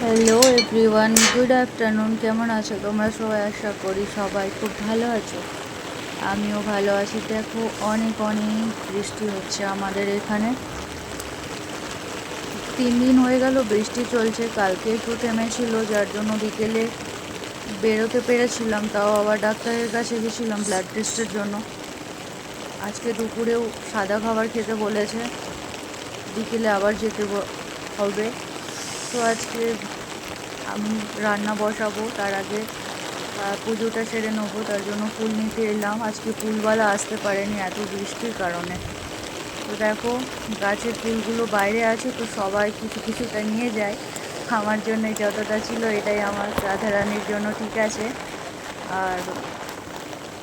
Hello everyone good afternoon কেমন আছো? তোমরা সবাই আশা করি সবাই খুব ভালো আছো। আমিও ভালো আছি। দেখো, অনেক অনেক বৃষ্টি হচ্ছে আমাদের এখানে। তিন দিন হয়ে গেল বৃষ্টি চলছে, কালকে একটু থেমেছিল, যার জন্য বিকেলে বেরোতে পেরেছিলাম, তাও আবার ডাক্তারের কাছে গেছিলাম ব্লাড টেস্টের জন্য। আজকে দুপুরেও সাদা খাবার খেতে বলেছে, বিকেলে আবার যেতে হবে। তো আজকে আমি রান্না বসাবো, তার আগে পুজোটা সেরে নেব, তার জন্য ফুল নিতে এলাম। আজকে ফুলওয়ালা আসতে পারেনি এত বৃষ্টির কারণে। তো দেখো, গাছের ফুলগুলো বাইরে আছে, তো সবাই কিছু কিছুটা নিয়ে যায়। আমার জন্য যতটা ছিল এটাই আমার রাধারানীর জন্য ঠিক আছে। আর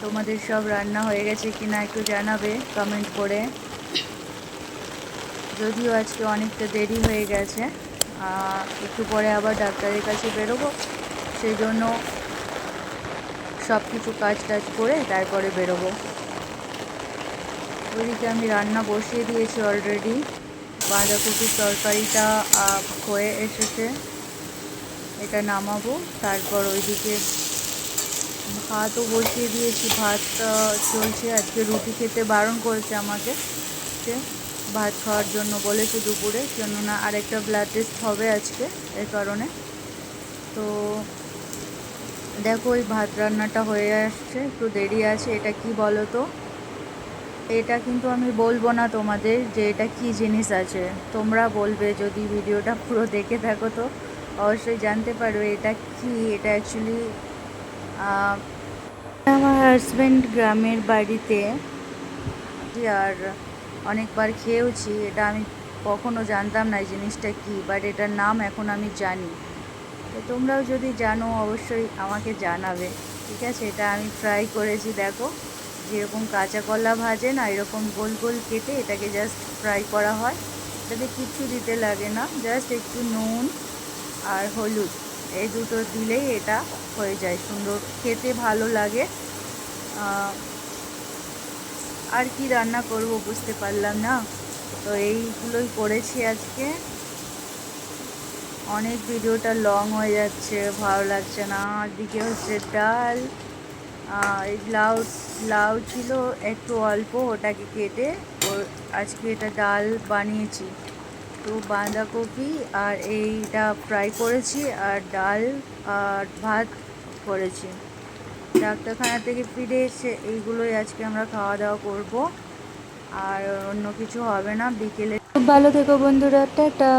তোমাদের সব রান্না হয়ে গেছে কিনা একটু জানাবে কমেন্ট করে। যদিও আজকে অনেকটা দেরি হয়ে গেছে। একটু পরে আবার ডাক্তারের কাছে বেরোবো। সেই জন্য সব কিছু কাজ টাজ করে তারপরে বেরোবো। ওইদিকে আমি রান্না বসিয়ে দিয়েছি অলরেডি বাঁধাকপির তরকারিটা হয়ে এসেছে। এটা নামাবো। তারপর ওইদিকে ভাতও বসিয়ে দিয়েছি। ভাত চলছে। আজকে রুটি খেতে বারণ করেছে আমাকে। ভাত খাওয়ার জন্য বলেছে দুপুরে, কেননা আরেকটা ব্লাড টেস্ট হবে আজকে এই কারণে। তো দেখো ওই ভাত রান্নাটা হয়ে আসছে, একটু দেরি আছে, এটা কি বলো তো এটা কিন্তু আমি বলব না তোমাদের যে এটা কি জিনিস আছে। তোমরা বলবে যদি ভিডিওটা পুরো দেখে থাকো তো। অবশ্যই জানতে পারবে এটা কি, এটা অ্যাকচুয়ালি আমার হাজব্যান্ড গ্রামের বাড়িতে, আর অনেকবার খেয়েওছি, এটা আমি কখনো জানতাম না এই জিনিসটা কি বাট এটার নাম এখন আমি জানি। তো তোমরাও যদি জানো, অবশ্যই আমাকে জানাবে, ঠিক আছে? এটা আমি ফ্রাই করেছি, দেখো। যেরকম কাঁচা কলা ভাজে না, এরকম গোল গোল কেটে এটাকে জাস্ট ফ্রাই করা হয়। এটাতে কিচ্ছু দিতে লাগে না জাস্ট একটু নুন আর হলুদ, এই দুটো দিলেই এটা হয়ে যায়, সুন্দর। খেতে ভালো লাগে। আর কি রান্না করব বুঝতে পারলাম না। তো এইগুলোই করেছি আজকে। অনেক ভিডিওটা লং হয়ে যাচ্ছে, ভালো লাগছে না। আর দিকে হচ্ছে ডাল এই লাউ লাউ ছিল একটু অল্প ওটাকে কেটে আজকে এটা ডাল বানিয়েছি। তো বাঁধাকপি আর এইটা ফ্রাই করেছি আর ডাল আর ভাত করেছি। ডাক্তারখানা থেকে ফিরে এসে এইগুলোই আজকে আমরা খাওয়া দাওয়া করব। আর অন্য কিছু হবে না, বিকেলে। খুব ভালো থেকো বন্ধুরা, টাটা।